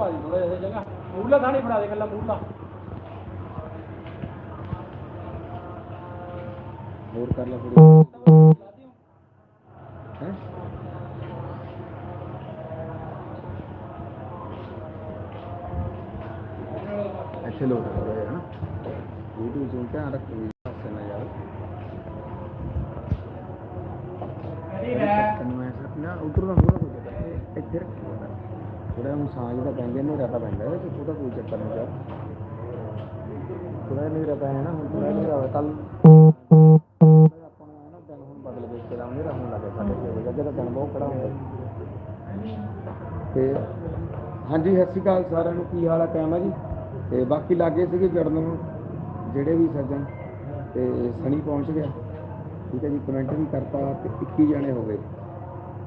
ਦੀ ਥੋੜਾ ਜਿਹਾ ਜਗ੍ਹਾ ਮੂਲਾ ਥਾਣੀ ਫੜਾ ਦੇ ਕੱਲਾ ਮੂਲਾ ਹੋਰ ਕਰ ਲੈ ਥੋੜੀ ਹੈ? ਇੱਥੇ ਲੋਟ ਕਰੋ ਹੈ ਨਾ ਵੀਡੀਓ ਜੋ ਧਿਆਨ ਨਾ ਜਾਵੇ ਤੈਨੂੰ ਐਸਾ ਉਧਰ ਇੱਥੇ ਰੱਖੋ ਥੋੜਾ ਹੁਣ ਸਾਂਝ ਦਾ ਪੈਂਦੇ ਨੇ ਰਾਤਾ ਪੈਂਦਾ ਇਹਦੇ ਚ ਕੋਈ ਚੱਕਰ ਨਹੀਂ ਜਾ ਥੋੜਾ ਨਹੀਂ ਰਤਾ ਹੈ ਨਾ, ਹੁਣ ਥੋੜਾ ਨਹੀਂ ਰਹਾ ਕੱਲ ਆਪਾਂ ਨੂੰ ਐਂ ਨਾ ਦਿਨ ਹੁਣ ਬਦਲ ਗਏ ਤੇ ਨਹੀਂ ਰਹਿਣ ਲੱਗੇ ਸਾਡੇ ਕੋਲ, ਅੱਗੇ ਦਿਨ ਬਹੁਤ ਖੜਾ ਹੁੰਦਾ। ਤੇ ਹਾਂਜੀ, ਸਤਿ ਸ਼੍ਰੀ ਅਕਾਲ ਸਾਰਿਆਂ ਨੂੰ, ਕੀ ਹਾਲ ਆ, ਕਾਇਮ ਆ ਜੀ? ਤੇ ਬਾਕੀ ਲਾਗੇ ਸੀਗੇ ਜੜਨ ਨੂੰ ਜਿਹੜੇ ਵੀ ਸੱਜਣ, ਤੇ ਸਣੀ ਪਹੁੰਚ ਗਿਆ। ਠੀਕ ਹੈ ਜੀ, ਕਮੈਂਟ ਵੀ ਕਰਤਾ, ਤੇ 21 ਜਣੇ ਹੋ ਗਏ।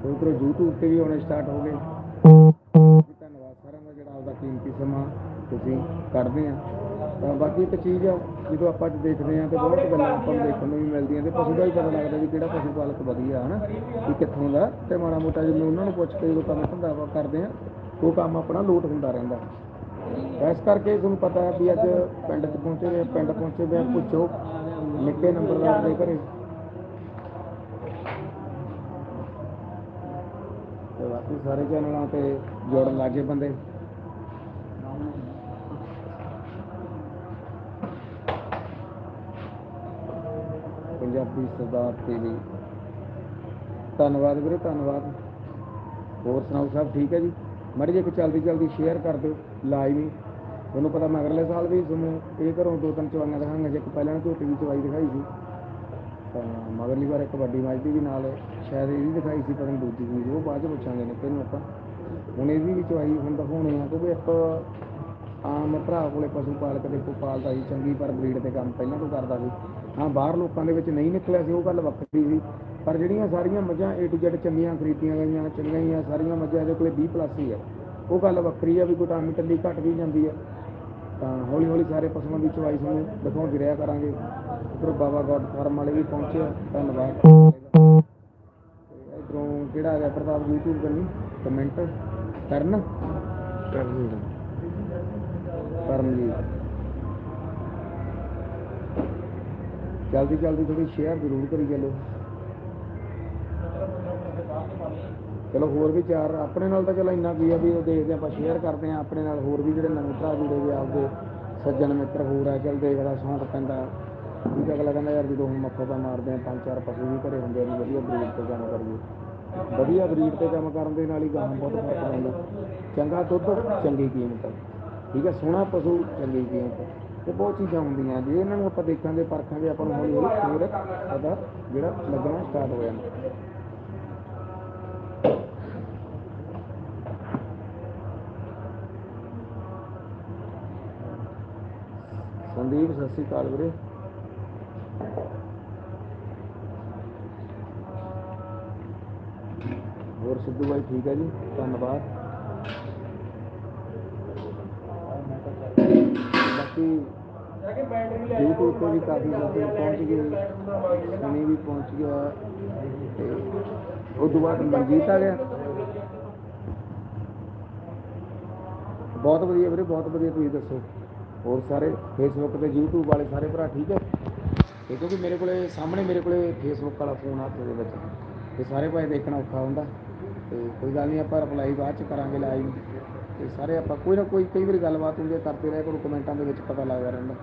ਉਧਰੋਂ YouTube ਤੇ ਵੀ ਆਉਣੇ ਸਟਾਰਟ ਹੋ ਗਏ। ਸਾਰਿਆਂ ਦਾ ਜਿਹੜਾ ਆਪਦਾ ਕੀਮਤੀ ਸਮਾਂ ਤੁਸੀਂ ਕੱਢਦੇ ਆ। ਤਾਂ ਬਾਕੀ ਇੱਕ ਚੀਜ਼ ਆ, ਜਦੋਂ ਆਪਾਂ ਅੱਜ ਦੇਖਦੇ ਆ ਤੇ ਬਹੁਤ ਗੱਲਾਂ ਆਪਾਂ ਨੂੰ ਦੇਖਣ ਨੂੰ ਵੀ ਮਿਲਦੀਆਂ ਤੇ ਪਸ਼ੂ ਦਾ ਵੀ ਪਤਾ ਲੱਗਦਾ ਵੀ ਕਿਹੜਾ ਪਸ਼ੂ ਪਾਲਕ ਵਧੀਆ ਹਨਾ, ਵੀ ਕਿੱਥੋਂ ਦਾ ਤੇ ਮਾੜਾ ਮੋਟਾ ਜਿਵੇਂ ਉਹਨਾਂ ਨੂੰ ਪੁੱਛ ਕੇ ਜਦੋਂ ਕੰਮ ਧੰਦਾ ਆਪਾਂ ਕਰਦੇ ਆ, ਉਹ ਕੰਮ ਆਪਣਾ ਲੋਟ ਹੁੰਦਾ ਰਹਿੰਦਾ। ਇਸ ਕਰਕੇ ਤੁਹਾਨੂੰ ਪਤਾ ਹੈ ਵੀ ਅੱਜ ਪਿੰਡ 'ਚ ਪਹੁੰਚੇ ਪਿੰਡ ਪਹੁੰਚੇ ਹੋਏ ਪੁੱਛੋ, ਨਿੱਕੇ ਨੰਬਰਦਾਰ ਦੇ ਘਰੇ। ਤੇ ਬਾਕੀ ਸਾਰੇ ਚੈਨਲਾਂ ਤੇ ਜੁੜਨ ਲੱਗੇ ਬੰਦੇ। ਪੰਜਾਬੀ ਸਰਦਾਰ ਟੀਵੀ। ਧੰਨਵਾਦ ਵੀਰੇ, ਧੰਨਵਾਦ। ਹੋਰ ਸੁਣਾਓ, ਸਭ ਠੀਕ ਹੈ ਜੀ? ਮੜੀ ਜੇ ਚਲਦੀ ਜਲਦੀ ਸ਼ੇਅਰ ਕਰ ਦਿਓ ਲਾਈਵ ਹੀ। ਤੁਹਾਨੂੰ ਪਤਾ ਮੈਂ ਅਗਲੇ ਸਾਲ ਵੀ ਤੁਹਾਨੂੰ ਇਹ ਘਰੋਂ ਦੋ ਤਿੰਨ ਚਵਾਈਆਂ ਦਿਖਾਈਆਂ ਜੇ ਇੱਕ ਪਹਿਲਾਂ ਝੋਟੀ ਦੀ ਚਵਾਈ ਦਿਖਾਈ ਸੀ। ਤਾਂ ਮਗਰਲੀ ਵਾਰ ਇੱਕ ਵੱਡੀ ਮੱਝ ਦੀ ਵੀ ਨਾਲ ਸ਼ਾਇਦ ਇਹ ਵੀ ਦਿਖਾਈ ਸੀ ਪਰ ਦੂਜੀ ਵੀ ਉਹ ਬਾਅਦ ਚ ਪੁੱਛਾਂਗੇ ਨੇ ਤੈਨੂੰ ਆਪਾਂ। ਹੁਣ ਇਹਦੀ ਵੀ ਚਵਾਈ ਹੁਣ ਦਿਖਾਉਣੀ ਆ, ਕਿਉਂਕਿ ਇੱਕ ਆਮ ਭਰਾ ਕੋਲੇ ਪਸ਼ੂ ਪਾਲਕ ਦੇ ਕੋ ਪਾਲਦਾ ਸੀ, ਚੰਗੀ ਪਰ ਬਰੀਡ ਤੇ ਕੰਮ ਪਹਿਲਾਂ ਤੋਂ ਕਰਦਾ ਸੀ। ਹਾਂ, ਬਾਹਰ ਲੋਕਾਂ ਦੇ ਵਿੱਚ ਨਹੀਂ ਨਿਕਲਿਆ ਸੀ, ਉਹ ਗੱਲ ਵੱਖਰੀ ਸੀ। ਪਰ ਜਿਹੜੀਆਂ ਸਾਰੀਆਂ ਮੱਝਾਂ ਏ ਟੂ Z ਚੰਗੀਆਂ ਖਰੀਦੀਆਂ ਗਈਆਂ, ਚੰਗੀਆਂ ਸਾਰੀਆਂ ਮੱਝਾਂ ਇਹਦੇ ਕੋਲੇ 20 ਪਲੱਸ ਹੀ ਆ। ਉਹ ਗੱਲ ਵੱਖਰੀ ਆ ਵੀ ਕੋਈ ਟਾਮੀ ਟੱਲੀ ਘਟ ਵੀ ਜਾਂਦੀ ਆ। ਤਾਂ ਹੌਲੀ ਹੌਲੀ ਸਾਰੇ ਪਸ਼ੂਆਂ ਦੀ ਚਵਾਈ ਤੁਹਾਨੂੰ ਦਿਖਾਉਂਦੇ ਰਿਹਾ ਕਰਾਂਗੇ। ਉਧਰ ਬਾਬਾ ਗੋਡ ਫਾਰਮ ਵਾਲੇ ਵੀ ਪਹੁੰਚੇ ਧੰਨਵਾਦ। ਇਧਰੋਂ ਕਿਹੜਾ ਹੈਗਾ ਪ੍ਰਤਾਪ YouTube ਕਰਨੀ ਕਮੈਂਟ ਕਰਨ। ਕਰਨ ਕਰਮਜੀਤ ਜਲਦੀ ਜਲਦੀ ਥੋੜੀ ਸ਼ੇਅਰ ਜ਼ਰੂਰ ਕਰੀ ਚੱਲੋ। ਚਲੋ ਹੋਰ ਵੀ ਚਾਰ ਆਪਣੇ ਨਾਲ ਤਾਂ ਚਲੋ ਇੰਨਾ ਕੀ ਆ ਵੀ ਉਹ ਦੇਖਦੇ ਆਪਾਂ ਸ਼ੇਅਰ ਕਰਦੇ ਆ ਆਪਣੇ ਨਾਲ ਹੋਰ ਵੀ ਜਿਹੜੇ ਨਵੇਂ ਭਰਾ ਜੁੜੇ ਵੀ ਆਪਦੇ ਸੱਜਣ ਮਿੱਤਰ ਹੋਰ ਆ ਚੱਲ ਦੇਖਦਾ ਸ਼ੌਂਕ ਪੈਂਦਾ। ਠੀਕ ਆ, ਅਗਲਾ ਕਹਿੰਦਾ ਯਾਰ ਜਦੋਂ ਹੁਣ ਮੱਥਾ ਤਾਂ ਮਾਰਦੇ ਆ ਪੰਜ ਚਾਰ ਪਸ਼ੂ ਵੀ ਘਰੇ ਹੁੰਦੇ ਨੇ ਵਧੀਆ ਬਰੀਡ ਤੇ ਕੰਮ ਕਰੀਏ। ਵਧੀਆ ਬਰੀਡ ਤੇ ਕੰਮ ਕਰਨ ਦੇ ਨਾਲ ਹੀ ਗਾਹਾਂ ਬਹੁਤ ਫ਼ਰਕ ਪੈਂਦਾ। ਚੰਗਾ ਦੁੱਧ ਚੰਗੀ ਕੀਮਤ। ਠੀਕ ਹੈ ਸੋਹਣਾ ਪਸ਼ੂ ਚੰਗੀ ਕੀਮਤ। ਤੇ ਬਹੁਤ ਚੀਜ਼ਾਂ ਹੁੰਦੀਆਂ। ਜੇ ਇਹਨਾਂ ਨੂੰ ਆਪਾਂ ਦੇਖਾਂਗੇ ਪਰਖਾਂਗੇ ਆਪਾਂ ਨੂੰ ਹੌਲੀ ਹੌਲੀ ਫੇਰ ਪਤਾ ਜਿਹੜਾ ਲੱਗਣਾ ਸਟਾਰਟ ਹੋ ਜਾਂਦਾ। ਸੰਦੀਪ, ਸਤਿ ਸ਼੍ਰੀ ਅਕਾਲ ਵੀਰੇ। ਹੋਰ ਸਿੱਧੂ ਬਾਈ ਠੀਕ ਹੈ ਜੀ? ਧੰਨਵਾਦ। ਬਾਕੀ YouTube ਤੇ ਵੀ ਕਾਫੀ ਸੱਜਣ ਪਹੁੰਚ ਗਏ। ਸਨੀ ਵੀ ਪਹੁੰਚ ਗਿਆ। ਤੇ ਉਸ ਤੋਂ ਬਾਅਦ ਮਨਜੀਤ ਆ ਗਿਆ। ਬਹੁਤ ਵਧੀਆ ਵੀਰੇ, ਬਹੁਤ ਵਧੀਆ ਤੁਸੀਂ ਦੱਸੋ। ਹੋਰ ਸਾਰੇ ਫੇਸਬੁੱਕ ਤੇ YouTube ਵਾਲੇ ਸਾਰੇ ਭਰਾ ਠੀਕ ਹੈ? ਤੇ ਕਿਉਂਕਿ ਮੇਰੇ ਕੋਲੇ ਸਾਹਮਣੇ ਮੇਰੇ ਕੋਲੇ ਫੇਸਬੁੱਕ ਵਾਲਾ ਫੋਨ ਹੱਥ ਦੇ ਵਿੱਚ ਤੇ ਸਾਰੇ ਭਾਈ ਦੇਖਣਾ ਔਖਾ ਹੁੰਦਾ। ਤੇ ਕੋਈ ਗੱਲ ਨਹੀਂ ਆਪਾਂ ਰਿਪਲਾਈ ਬਾਅਦ ਚ ਕਰਾਂਗੇ ਲਾਈਵ ਤੇ ਸਾਰੇ ਆਪਾਂ ਕੋਈ ਨਾ ਕੋਈ, ਕਈ ਵਾਰੀ ਗੱਲਬਾਤ ਹੁੰਦੀ ਹੈ, ਕਰਦੇ ਰਹੇ ਕਰੋ ਕਮੈਂਟਾਂ ਦੇ ਵਿੱਚ ਪਤਾ ਲੱਗਦਾ ਰਹਿੰਦਾ।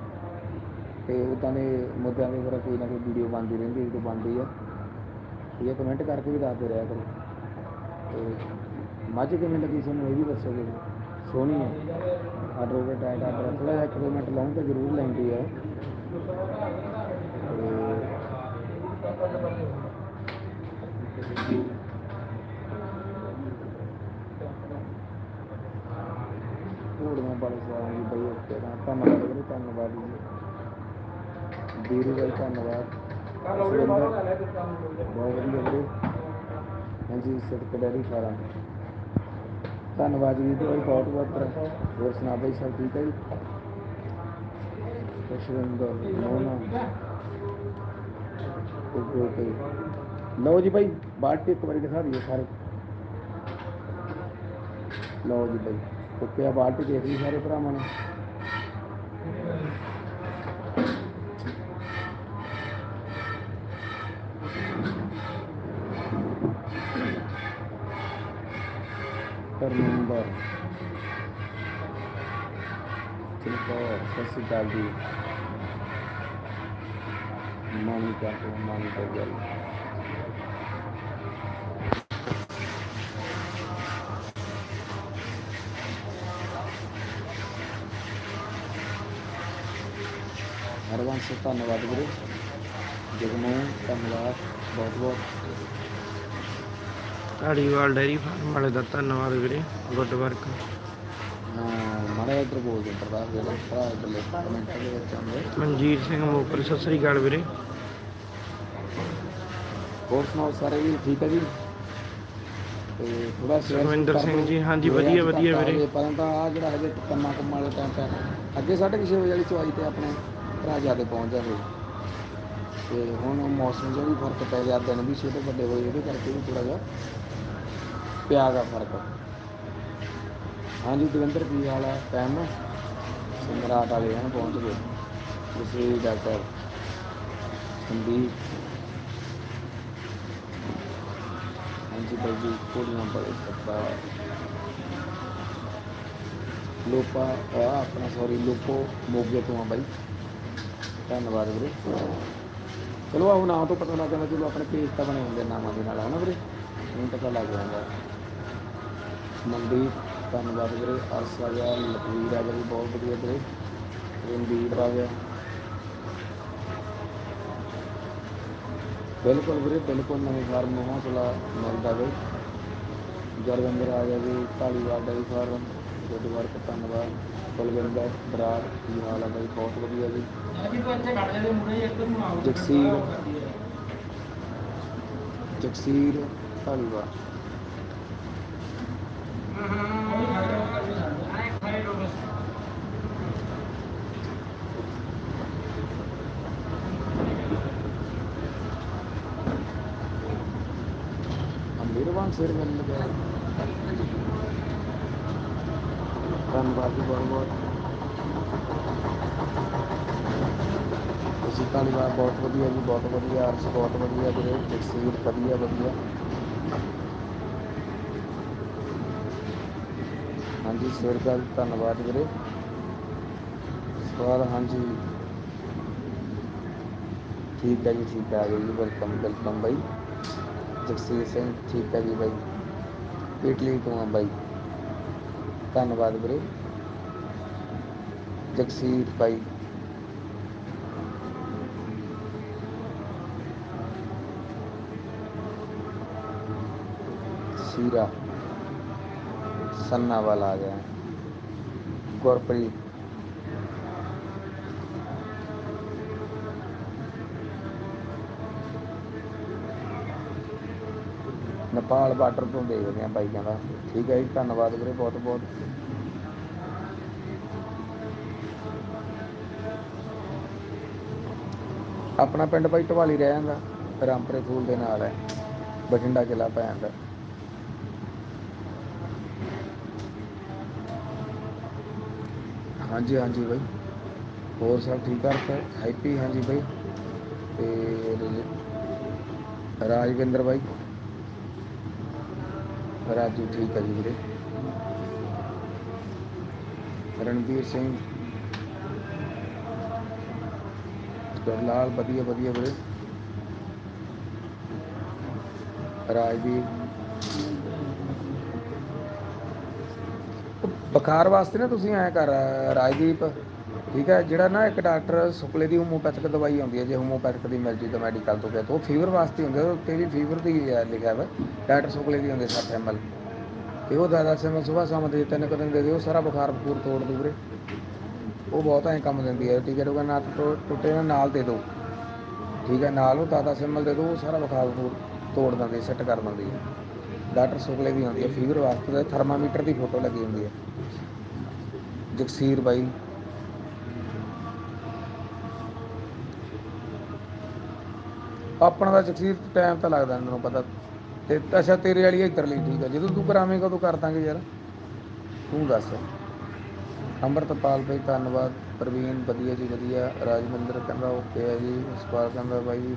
ਤੇ ਉਦਾਂ ਦੇ ਮੁੱਦਿਆਂ ਦੇ ਉੱਪਰ ਕੋਈ ਨਾ ਕੋਈ ਵੀਡੀਓ ਬਣਦੀ ਰਹਿੰਦੀ ਜਦੋਂ ਬਣਦੀ ਆ। ਇਹ ਕਮੈਂਟ ਕਰਕੇ ਵੀ ਦੱਸਦੇ ਰਿਹਾ ਕਰੋ। ਤੇ ਮੱਝ ਕਿਵੇਂ ਲੱਗੀ ਤੁਹਾਨੂੰ ਇਹ ਵੀ ਦੱਸੋਗੇ ਸੋਹਣੀ ਹੈ ਆਰਡਰ ਦੇ ਟੈਗ ਆਰਡਰ ਥੋੜਾ ਜਿਹਾ ਇੱਕ ਦੋ ਮਿੰਟ ਲਾਉਂ ਤਾਂ ਜ਼ਰੂਰ ਲੈਂਦੀ ਹੈ ਘੋੜੀਆਂ ਵਾਲੇ ਸਵਾਲ ਜੀ ਬਈ ਓਕੇ ਤਾਂ ਧੰਨਵਾਦ ਵੀਰੇ ਧੰਨਵਾਦ ਜੀ। ਵੀਰੂ ਬਾਈ ਧੰਨਵਾਦ। ਬਹੁਤ ਵਧੀਆ ਵੀਰੇ। ਹਾਂਜੀ ਸਿੱਧਕ ਡੈਰੀ ਫਾਰਮ। ਧੰਨਵਾਦ ਜੀ ਤੁਹਾਡੀ ਬਹੁਤ ਬਹੁਤ ਹੋਰ ਸੁਣਾ ਬਈ, ਸਭ ਠੀਕ ਹੈ ਜੀ? ਖੁਸ਼ਵਿੰਦਰ ਮੋਨਾ ਲਓ ਜੀ ਭਾਈ ਬਾਲਟੀ ਇੱਕ ਵਾਰੀ ਦਿਖਾ ਦਈਏ ਸਾਰੇ। ਲਓ ਜੀ ਭਾਈ ਓਕੇ ਆ ਬਾਲਟੀ ਦੇਖ ਲਈ ਸਾਰੇ ਭਰਾਵਾਂ ਨੇ। ਪਰ ਨੰਬਰ ਚਲੋ ਸਤਿ ਸ਼੍ਰੀ ਅਕਾਲ ਜੀ ਮਾਨੀ ਕਾ ਮਾਨੀ ਕਾ ਗੱਲ ਹਰਵੰਸ਼ ਧੰਨਵਾਦ ਵੀਰੇ ਜਗਮੋਹਨ ਧੰਨਵਾਦ ਬਹੁਤ ਬਹੁਤ ਢਾੜੀਵਾਲ ਡੈਰੀ ਫਾਰਮ ਵਾਲੇ ਦਾ ਧੰਨਵਾਦ ਵੀਰੇ ਗੁੱਡ ਵਰਕ। ਹਾਂ ਮਾੜਾ ਜਿਹਾ ਇੱਧਰ ਬੋਲ ਦੇ ਪ੍ਰਤਾਪ ਜਿਹੜਾ ਭਰਾ ਇੱਧਰਲੇ ਕਮੈਂਟ ਦੇ ਵਿੱਚ ਆਉਂਦੇ ਮਨਜੀਤ ਸਿੰਘ ਮੋਕਰ ਸਤਿ ਸ੍ਰੀ ਅਕਾਲ ਵੀਰੇ। ਹੋਰ ਸੁਣਾਓ ਸਾਰੇ ਵੀ ਠੀਕ ਹੈ ਜੀ? ਤੇ ਥੋੜਾ ਸੁਖਵਿੰਦਰ ਸਿੰਘ ਜੀ, ਹਾਂਜੀ, ਵਧੀਆ, ਵਧੀਆ ਵੀਰੇ। ਪਰ ਤਾਂ ਆ ਜਿਹੜਾ ਹਜੇ ਕੰਮਾਂ ਕੰਮਾਂ ਵਾਲੇ ਟਾਈਮ ਤੇ ਅੱਗੇ 6:30 ਵਜੇ ਵਾਲੀ ਚਵਾਈ ਤੇ ਆਪਣੇ ਭਰਾ ਜਿਆਦੇ ਪਹੁੰਚ ਜਾਂਦੇ ਤੇ ਹੁਣ ਮੌਸਮ 'ਚ ਵੀ ਫ਼ਰਕ ਪੈ ਗਿਆ ਦਿਨ ਵੀ ਛੋਟੇ ਵੱਡੇ ਹੋਏ ਇਹਦੇ ਕਰਕੇ ਵੀ ਥੋੜਾ ਜਿਹਾ ਪਿਆ ਗਾ ਫ਼ਰਕ। ਹਾਂਜੀ, ਦਵਿੰਦਰ, ਕੀ ਹਾਲ ਹੈ? ਟਾਈਮ ਸਮਰਾਟ ਵਾਲੇ ਹਨ, ਪਹੁੰਚ ਗਏ। ਤੁਸੀਂ ਡਾਕਟਰ ਸੰਦੀਪ। ਹਾਂਜੀ ਬਾਈ ਜੀ ਕੋੜੀਆਂ ਬੜੇ ਸੱਤਾ ਲੋਪਾ, ਆ ਆਪਣਾ ਸੌਰੀ ਲੋਪੋ, ਮੋਗੇ ਤੋਂ ਆ ਬਾਈ। ਧੰਨਵਾਦ ਵੀਰੇ। ਚਲੋ ਆਹ ਨਾਂ ਤੋਂ ਪਤਾ ਲੱਗ ਜਾਂਦਾ, ਚਲੋ, ਆਪਣੇ ਪੇਜ ਤਾਂ ਬਣੇ ਹੁੰਦੇ ਨਾਮਾਂ ਦੇ ਨਾਲ, ਹਨਾ ਵੀਰੇ? ਨਹੀਂ ਪਤਾ ਲੱਗ ਜਾਂਦਾ। ਮੰਡੀ ਧੰਨਵਾਦ ਵੀਰੇ। ਅਰਸ ਆ ਗਿਆ, ਲਖਵੀਰ ਆ ਗਿਆ ਜੀ ਬਹੁਤ ਵਧੀਆ ਵੀਰੇ। ਰਣਦੀਪ ਆ ਗਿਆ। ਬਿਲਕੁਲ ਵੀਰੇ, ਬਿਲਕੁਲ ਨਵੇਂ ਫਾਰਮ ਨੂੰ ਹੌਸਲਾ ਮਿਲਦਾ ਵੇ। ਜਰਵਿੰਦਰ ਆ ਗਿਆ ਜੀ, Dhaliwal dairy farm good work, ਧੰਨਵਾਦ। ਕੁਲਵਿੰਦਰ, ਬਰਾੜ, ਕੀ ਹਾਲ ਹੈ ਬਾਈ? ਬਹੁਤ ਵਧੀਆ ਜੀ। ਅਜੀ ਤੂੰ ਇੱਥੇ ਖੜ ਜਾਂਦੇ ਮੁੰਡੇ ਇੱਧਰ ਨੂੰ ਆਓ ਜਗਸੀਰ ਜਗਸੀਰ, ਢਾਲੀਵਾਲ। ਮਿਹਰਬਾਨ ਸਿਰ ਮਿਲ ਗਿਆ। ਧੰਨਵਾਦ ਜੀ, ਬਹੁਤ ਬਹੁਤ। ਤੁਸੀਂ ਧੰਨਵਾਦ ਬਹੁਤ ਵਧੀਆ ਜੀ, ਬਹੁਤ ਵਧੀਆ ਅਰਸ਼ ਬਹੁਤ ਵਧੀਆ, ਵੀਰੇ ਜਗਸੀਰ ਵਧੀਆ ਵਧੀਆ। ਹਾਂਜੀ ਸਿਰਗਲ ਧੰਨਵਾਦ ਵੀਰੇ। ਸਵਾਲ, ਹਾਂਜੀ। ਠੀਕ ਹੈ ਜੀ, ਠੀਕ ਹੈ, ਆ ਗਏ ਜੀ ਵੈਲਕਮ ਵੈਲਕਮ ਬਾਈ। ਜਗਸੀਰ ਸਿੰਘ, ਠੀਕ ਹੈ ਜੀ ਬਾਈ। ਇਟਲੀ ਤੋਂ ਆ ਬਾਈ। ਧੰਨਵਾਦ ਵੀਰੇ। ਜਗਸੀਰ ਬਾਈ। ਸੀਰਾ। ਸੰਨਾ ਵਾਲਾ ਆ ਗਿਆ। ਗੁਰਪ੍ਰੀਤ। ਨੇਪਾਲ ਬਾਰਡਰ ਤੋਂ ਦੇਖਦੇ ਆ ਬਾਈਕਾਂ ਦਾ। ਠੀਕ ਹੈ ਜੀ, ਧੰਨਵਾਦ ਵੀਰੇ ਬਹੁਤ ਬਹੁਤ ਆਪਣਾ ਪਿੰਡ ਬਾਈ ਢਵਾਲੀ ਰਹਿ ਜਾਂਦਾ, ਰਾਮਪੁਰੇ ਫੂਲ ਦੇ ਨਾਲ ਹੈ, ਬਠਿੰਡਾ ਜ਼ਿਲ੍ਹਾ ਪੈ ਜਾਂਦਾ। ਹਾਂਜੀ ਹਾਂਜੀ ਬਾਈ। ਹੋਰ ਸਭ ਠੀਕ ਠਾਕ ਸਰ? ਹੈਪੀ ਹਾਂਜੀ ਬਾਈ। ਤੇ ਰਾਜਵਿੰਦਰ ਬਾਈ? ਰਾਜੂ ਠੀਕ ਹੈ ਜੀ ਵੀਰੇ। ਰਣਵੀਰ ਸਿੰਘ? ਗਰਲਾਲ ਵਧੀਆ ਵਧੀਆ ਵੀਰੇ। ਰਾਜਵੀਰ? ਬੁਖਾਰ ਵਾਸਤੇ ਨਾ ਤੁਸੀਂ ਐ ਕਰ, ਰਾਜਦੀਪ, ਠੀਕ ਹੈ, ਜਿਹੜਾ ਨਾ ਇੱਕ ਡਾਕਟਰ ਸੁਪਲੇ ਦੀ ਹੋਮੋਪੈਥਿਕ ਦਵਾਈ ਆਉਂਦੀ ਹੈ, ਜੇ ਹੋਮੋਪੈਥਿਕ ਦੀ ਮਿਲ ਜੀ ਤਾਂ ਮੈਡੀਕਲ ਤੋਂ ਗਿਆ ਤਾਂ ਉਹ ਫੀਵਰ ਵਾਸਤੇ ਹੁੰਦੀ ਹੈ ਉੱਤੇ ਵੀ ਫੀਵਰ ਦੀ ਲਿਖਿਆ ਵਾ, ਡਾਕਟਰ ਸੁਪਲੇ ਦੀ ਹੁੰਦੀ 60 ml ਤੇ ਉਹ ਦਾਦਾ ਸੇ ਸਵੇਰ ਸ਼ਾਮ ਦੇ ਤਿੰਨ ਕੁ ਦਿਨ ਦੇ ਦਿਓ ਸਾਰਾ ਬੁਖਾਰ ਬਖੂਰ ਤੋੜ ਦੂ ਉਹ ਬਹੁਤ ਐਂ ਕੰਮ ਦਿੰਦੀ ਹੈ, ਠੀਕ ਹੈ ਉਹ ਨਾ ਟੁ- ਟੁੱਟੇ ਨਾ ਨਾਲ ਦੇ ਦਿਓ ਠੀਕ ਹੈ, ਨਾਲ ਉਹ ਦਾਦਾ ਸਿੰਬਲ ਦੇ ਦਿਓ ਉਹ ਸਾਰਾ ਬੁਖਾਰ ਬਖੂਰ ਤੋੜ ਦਿੰਦੀ ਸੈੱਟ ਕਰ ਦਿੰਦੀ ਹੈ। ਡਾਕਟਰ ਸੁਪਲੇ ਦੀ ਹੁੰਦੀ ਹੈ ਫੀਵਰ ਵਾਸਤੇ ਤੇ ਥਰਮਾਮੀਟਰ ਦੀ ਫੋਟੋ ਲੱਗੀ ਹੁੰਦੀ ਹੈ। ਜਗਸੀਰ ਬਾਈ। ਆਪਣਾ ਦਾ ਜਗਸੀਰ ਟਾਈਮ ਤਾਂ ਲੱਗਦਾ ਮੈਨੂੰ ਪਤਾ। ਤੇ ਅੱਛਾ, ਤੇਰੇ ਵਾਲੀ ਇੱਧਰ ਲਈ ਠੀਕ ਆ। ਜਦੋਂ ਤੂੰ ਕਰਾਵੇਂਗਾ, ਉਦੋਂ ਕਰ ਦਾਂਗੇ ਯਾਰ। ਤੂੰ ਦੱਸ। ਅੰਮ੍ਰਿਤਪਾਲ ਭਾਈ ਧੰਨਵਾਦ। ਪ੍ਰਵੀਨ, ਵਧੀਆ ਜੀ, ਵਧੀਆ। ਰਾਜਮਿੰਦਰ ਕਹਿੰਦਾ ਓਕੇ ਹੈ ਜੀ। ਸਪਾਲ ਕਹਿੰਦਾ ਬਾਈ ਜੀ।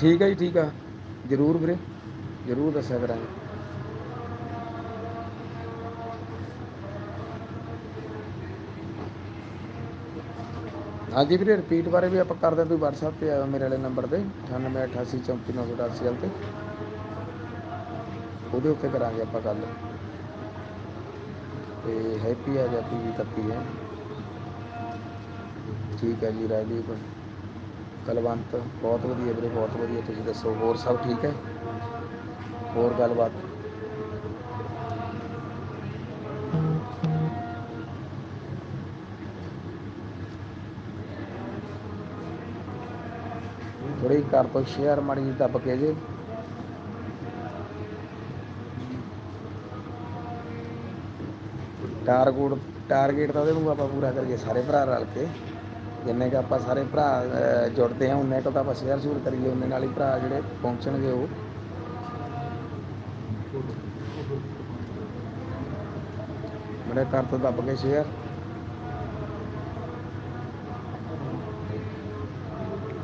ਠੀਕ ਹੈ ਜੀ, ਠੀਕ ਆ। ਜਰੂਰ ਵੀਰੇ, ਜਰੂਰ ਦੱਸਿਆ ਕਰਾਂਗੇ। ਹਾਂਜੀ ਵੀਰੇ ਰਿਪੀਟ ਬਾਰੇ ਵੀ ਆਪਾਂ ਕਰਦੇ ਹਾਂ, ਤੁਸੀਂ WhatsApp ਤੇ ਆਇਓ ਮੇਰੇ ਵਾਲੇ ਨੰਬਰ ਤੇ 9888344988 ਤੇ ਉਹਦੇ ਉੱਤੇ ਕਰਾਂਗੇ ਆਪਾਂ ਗੱਲ। ਤੇ ਹੈਪੀ ਆ ਜਾਤੀ ਵੀ ਕੱਪੀ ਹੈ। ਠੀਕ ਹੈ ਜੀ, ਰਾਜਦੀਪ, ਕਲਵੰਤ, ਬਹੁਤ ਵਧੀਆ ਵੀਰੇ, ਬਹੁਤ ਵਧੀਆ, ਤੁਸੀਂ ਦੱਸੋ, ਹੋਰ ਸਭ ਠੀਕ ਹੈ? ਹੋਰ ਗੱਲਬਾਤ? ਥੋੜੀ ਕਰ ਤੋਂ ਸ਼ੇਅਰ ਮਾੜੀ ਜਿਹੀ ਦੱਬ ਕੇ ਜੇ। ਟਾਰਗੇਟ ਟਾਰਗੇਟ ਤਾਂ ਉਹਦੇ ਨੂੰ ਆਪਾਂ ਪੂਰਾ ਕਰੀਏ, ਸਾਰੇ ਭਰਾ ਰਲ ਕੇ। ਜਿੰਨੇ ਕਿ ਆਪਾਂ ਸਾਰੇ ਭਰਾ ਜੁੜਦੇ ਹਾਂ, ਉਨੇ ਕੁ ਤਾਂ ਆਪਾਂ ਸ਼ੇਅਰ ਸ਼ੂਰ ਕਰੀਏ, ਉਨੇ ਨਾਲ ਹੀ ਭਰਾ ਜਿਹੜੇ ਪਹੁੰਚਣਗੇ ਉਹ। ਮੇਰੇ ਘਰ ਤੋਂ ਦੱਬ ਕੇ ਸ਼ੇਅਰ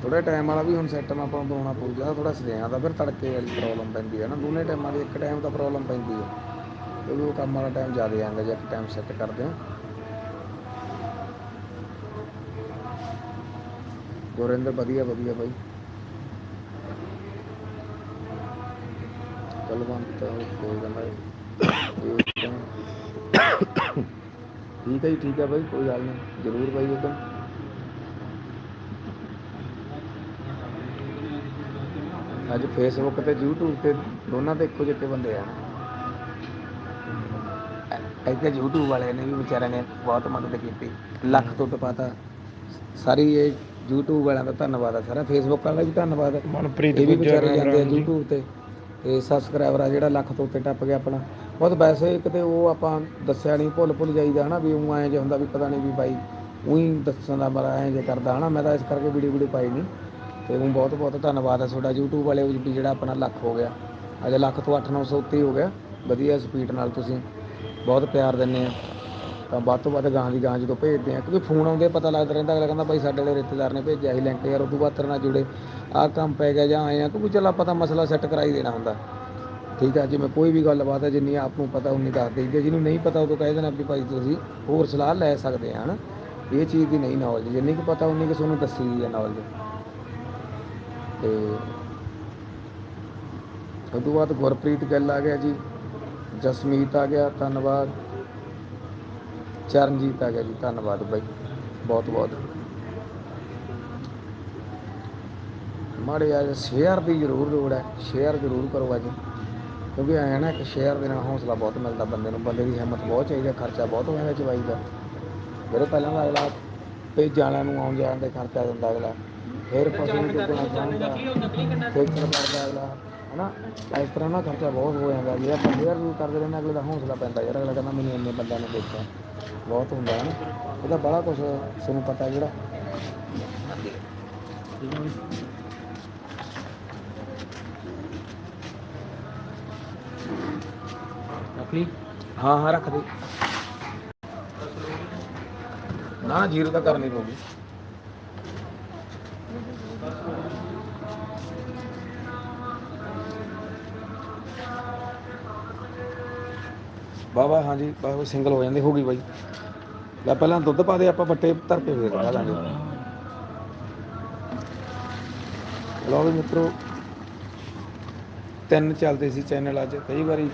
ਥੋੜਾ ਟਾਈਮ ਵਾਲਾ ਵੀ ਹੁਣ ਸੈਟਮ ਆਪਾਂ ਨੂੰ ਦੋਣਾ ਪਊਗਾ ਥੋੜਾ ਸਦਿਆਂ ਦਾ ਫਿਰ ਤੜਕੇ ਵਾਲੀ ਪ੍ਰੋਬਲਮ ਪੈਂਦੀ ਹੈ ਨਾ। ਦੋਨੇ ਟਾਈਮਾਂ ਦੀ ਇੱਕ ਟਾਈਮ ਦਾ ਪ੍ਰੋਬਲਮ ਪੈਂਦੀ ਹੈ। ਕਿਉਂਕਿ ਉਹ ਕੰਮ ਵਾਲਾ ਟਾਈਮ ਜ਼ਿਆਦਾ ਜਾਂਦਾ ਜੇ ਇੱਕ ਟਾਈਮ ਸੈੱਟ ਕਰਦੇ ਹਾਂ। ਗੁਰਿੰਦਰ, ਵਧੀਆ ਵਧੀਆ ਬਾਈ। ਕਲਵੰਤ ਕੋਈ ਕਹਿੰਦਾ ਠੀਕ ਹੈ ਜੀ, ਠੀਕ ਹੈ ਬਾਈ, ਕੋਈ ਗੱਲ ਨਹੀਂ। ਜ਼ਰੂਰ ਬਾਈ ਉਦੋਂ ਅੱਜ ਫੇਸਬੁੱਕ ਤੇ YouTube ਤੇ ਦੋਨਾਂ ਤੇ ਇੱਕੋ ਜਿਹੇ ਬੰਦੇ ਆ। ਇੱਥੇ YouTube ਵਾਲਿਆਂ ਨੇ ਵੀ ਵਿਚਾਰਿਆਂ ਨੇ ਬਹੁਤ ਮਦਦ ਕੀਤੀ। ਲੱਖ ਤੋਂ ਟਪਾਤਾ ਸਾਰੀ ਇਹ YouTube ਵਾਲਿਆਂ ਦਾ ਧੰਨਵਾਦ ਆ। ਸਾਰਾ Facebook ਵਾਲਿਆਂ ਦਾ ਵੀ ਧੰਨਵਾਦ ਮਨਪ੍ਰੀਤ ਇਹ ਵੀ ਵਿਚਾਰੇ ਜਾਂਦੇ ਆ। YouTube ਤੇ। ਤੇ ਸਬਸਕ੍ਰਾਈਬਰ ਆ ਜਿਹੜਾ ਲੱਖ ਤੋਂ ਉੱਤੇ ਟੱਪ ਗਿਆ ਆਪਣਾ। ਬਹੁਤ ਵੈਸੇ ਕਿਤੇ ਉਹ ਆਪਾਂ ਦੱਸਿਆ ਨਹੀਂ ਭੁੱਲ ਭੁੱਲ ਜਾਈਦਾ ਹਨਾ ਵੀ ਉਹ ਐਂ ਜੇ ਹੁੰਦਾ ਵੀ ਪਤਾ ਨਹੀਂ ਵੀ ਬਾਈ ਉਹੀ ਦੱਸਣ ਦਾ ਬੜਾ ਐਂ ਜੇ ਕਰਦਾ ਹਨਾ। ਮੈਂ ਤਾਂ ਇਸ ਕਰਕੇ ਵੀਡੀਓ ਵੀਡੀਓ ਪਾਈ ਨਹੀਂ। ਤੇ ਉਹ ਬਹੁਤ ਬਹੁਤ ਧੰਨਵਾਦ ਹੈ ਤੁਹਾਡਾ YouTube ਵਾਲੇ ਵੀ ਜਿਹੜਾ ਆਪਣਾ ਲੱਖ ਹੋ ਗਿਆ। ਅਜੇ ਲੱਖ ਤੋਂ 8-900 ਉੱਤੇ ਹੀ ਹੋ ਗਿਆ। ਵਧੀਆ ਸਪੀਡ ਨਾਲ ਤੁਸੀਂ ਬਹੁਤ ਪਿਆਰ ਦਿੰਦੇ ਆ। ਤਾਂ ਵੱਧ ਤੋਂ ਵੱਧ ਗਾਂ ਦੀ ਗਾਂ ਜਦੋਂ ਭੇਜਦੇ ਆ, ਕਿਉਂਕਿ ਫੋਨ ਆਉਂਦੇ ਪਤਾ ਲੱਗਦਾ ਰਹਿੰਦਾ, ਅਗਲਾ ਕਹਿੰਦਾ ਭਾਈ ਸਾਡੇ ਵਾਲੇ ਰਿਸ਼ਤੇਦਾਰ ਨੇ ਭੇਜਿਆ ਸੀ ਲਿੰਕ ਯਾਰ ਉਦੋਂ ਬਾਅਦ ਤੇਰੇ ਨਾਲ ਜੁੜੇ। ਆਹ ਕੰਮ ਪੈ ਗਿਆ ਜਾਂ ਆਏ ਆ, ਕਿਉਂਕਿ ਚੱਲ ਆਪਾਂ ਤਾਂ ਮਸਲਾ ਸੈੱਟ ਕਰਾਈ ਦੇਣਾ ਹੁੰਦਾ। ਠੀਕ ਆ, ਜਿਵੇਂ ਕੋਈ ਵੀ ਗੱਲਬਾਤ ਹੈ ਜਿੰਨੀ ਆਪ ਨੂੰ ਪਤਾ, ਉਨੀ ਦੱਸ ਦੇਈਦੀ ਜਿਹਨੂੰ ਨਹੀਂ ਪਤਾ ਉਦੋਂ ਕਹਿ ਦੇਣਾ ਵੀ ਭਾਈ ਤੁਸੀਂ ਹੋਰ ਸਲਾਹ ਲੈ ਸਕਦੇ ਆ, ਹਨਾ। ਇਹ ਚੀਜ਼ ਦੀ ਨਹੀਂ ਨੌਲੇਜ ਜਿੰਨੀ ਕੁ ਪਤਾ, ਉਨੀ ਕੁ ਤੁਹਾਨੂੰ ਦੱਸੀ ਦੀ ਹੈ ਨੌਲੇਜ ਤੇ ਤੋਂ ਬਾਅਦ ਗੁਰਪ੍ਰੀਤ ਗਿੱਲ ਆ ਗਿਆ ਜੀ, ਜਸਮੀਤ ਆ ਗਿਆ, ਧੰਨਵਾਦ। ਚਰਨਜੀਤ ਆ ਗਿਆ ਜੀ, ਧੰਨਵਾਦ ਬਾਈ, ਬਹੁਤ ਬਹੁਤ। ਮਾੜੇ ਆ, ਸ਼ੇਅਰ ਦੀ ਜ਼ਰੂਰ ਲੋੜ ਹੈ, ਸ਼ੇਅਰ ਜ਼ਰੂਰ ਕਰੋ ਅੱਜ, ਕਿਉਂਕਿ ਐਂ ਨਾ ਕਿ ਸ਼ੇਅਰ ਦੇ ਨਾਲ ਹੌਸਲਾ ਬਹੁਤ ਮਿਲਦਾ ਬੰਦੇ ਨੂੰ, ਬੰਦੇ ਦੀ ਹਿੰਮਤ ਬਹੁਤ ਚਾਹੀਦੀ ਹੈ, ਖਰਚਾ ਬਹੁਤ ਹੋ ਜਾਂਦਾ ਚਵਾਈ ਦਾ। ਜਿਹੜੇ ਪਹਿਲਾਂ ਦਾ ਅਗਲਾ ਭੇਜਣ ਨੂੰ ਆਉਣ ਜਾਣ ਦੇ ਖਰਚਾ ਦਿੰਦਾ ਅਗਲਾ। ਫਿਰ ਪਸ਼ੂ ਨੂੰ ਚੁੱਕਣਾ ਚਾਹੁੰਦਾ ਫਿਕਰ ਕਰਦਾ ਅਗਲਾ ਹਨਾ? ਇਸ ਤਰ੍ਹਾਂ ਨਾ ਖਰਚਾ ਬਹੁਤ ਹੋ ਜਾਂਦਾ। ਜੇ ਆਪਾਂ ਸ਼ੇਅਰ ਵੀ ਕਰਦੇ ਰਹਿੰਦੇ ਅਗਲੇ ਦਾ ਹੌਸਲਾ ਪੈਂਦਾ। ਯਾਰ ਅਗਲਾ ਕਹਿੰਦਾ ਮੈਨੂੰ ਇੰਨੇ ਬੰਦਿਆਂ ਨੇ ਦੇਖਿਆ। ਬਹੁਤ ਹੁੰਦਾ ਹੈ ਨਾ ਇਹਦਾ ਬੜਾ ਕੁਝ ਤੁਹਾਨੂੰ ਪਤਾ ਜਿਹੜਾ ਨਕਲੀ ਹਾਂ ਹਾਂ ਰੱਖ ਦੇ। ਨਾ ਜੀਰੋ ਤਾਂ ਕਰਨੀ ਪਊਗੀ। ਬਾਬਾ, ਹਾਂਜੀ, ਬਾਬਾ ਸਿੰਗਲ ਹੋ ਜਾਂਦੀ, ਹੋ ਗਈ ਬਾਈ। ਲੈ, ਪਹਿਲਾਂ ਦੁੱਧ ਪਾ ਦੇ, ਆਪਾਂ ਬੱਟੇ ਧਰ ਕੇ ਫੇਰ ਲਾ ਲਾਂਗੇ ਲਓ ਵੀ ਮਿੱਤਰੋ, ਤਿੰਨ ਚੱਲਦੇ ਸੀ ਚੈਨਲ ਅੱਜ, ਕਈ ਵਾਰੀ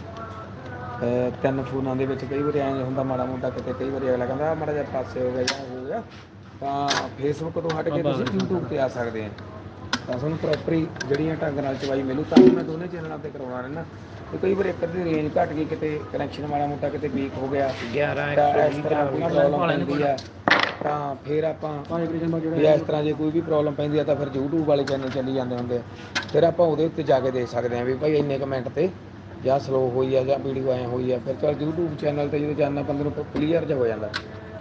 ਤਿੰਨ ਫੋਨਾਂ ਦੇ ਵਿੱਚ ਕਈ ਵਾਰੀ ਐਂ ਹੁੰਦਾ ਮਾੜਾ ਮੋਟਾ ਕਿਤੇ ਕਈ ਵਾਰੀ ਅਗਲਾ ਕਹਿੰਦਾ ਮਾੜਾ ਜਿਹਾ ਪਾਸੇ ਹੋ ਗਿਆ ਜਾਂ ਹੋ ਗਿਆ। ਤਾਂ ਫੇਸਬੁੱਕ ਤੋਂ ਹਟ ਕੇ ਤੁਸੀਂ YouTube ਤੇ ਆ ਸਕਦੇ ਆ। ਤਾਂ ਤੁਹਾਨੂੰ ਪ੍ਰੋਪਰੀ ਜਿਹੜੀਆਂ ਢੰਗ ਨਾਲ ਚਵਾਈ ਮਿਲੂ ਤਾਂ ਮੈਂ ਦੋਨੇ ਚੈਨਲਾਂ ਤੇ ਕਰਾਉਣਾ ਰਹਿਣਾ ਤੇ ਕਈ ਵਾਰ ਇੱਕ ਰੇਂਜ ਘਟ ਗਈ ਕਿਤੇ ਕਨੈਕਸ਼ਨ ਮਾੜਾ ਮੋਟਾ ਕਿਤੇ ਵੀਕ ਹੋ ਗਿਆ। 11 ਤਾਂ ਇਸ ਤਰ੍ਹਾਂ ਕੋਈ ਪ੍ਰੋਬਲਮ ਪੈਂਦੀ ਆ। ਤਾਂ ਫਿਰ ਆਪਾਂ ਵੀ ਇਸ ਤਰ੍ਹਾਂ ਜੇ ਕੋਈ ਵੀ ਪ੍ਰੋਬਲਮ ਪੈਂਦੀ ਆ ਤਾਂ ਫਿਰ YouTube ਵਾਲੇ ਚੈਨਲ ਚੱਲੀ ਜਾਂਦੇ ਹੁੰਦੇ ਫਿਰ ਆਪਾਂ ਉਹਦੇ ਉੱਤੇ ਜਾ ਕੇ ਦੇਖ ਸਕਦੇ ਆ ਵੀ ਭਾਈ ਇੰਨੇ ਕਮੈਂਟ ਤੇ ਜਾਂ ਸਲੋ ਹੋਈ ਆ ਜਾਂ ਵੀਡੀਓ ਐ ਹੋਈ ਆ। ਫਿਰ ਚੱਲ YouTube ਚੈਨਲ ਤੇ ਜਦੋਂ ਜਾਂਦਾ ਬੰਦੇ ਨੂੰ ਕਲੀਅਰ ਜਿਹਾ ਹੋ ਜਾਂਦਾ।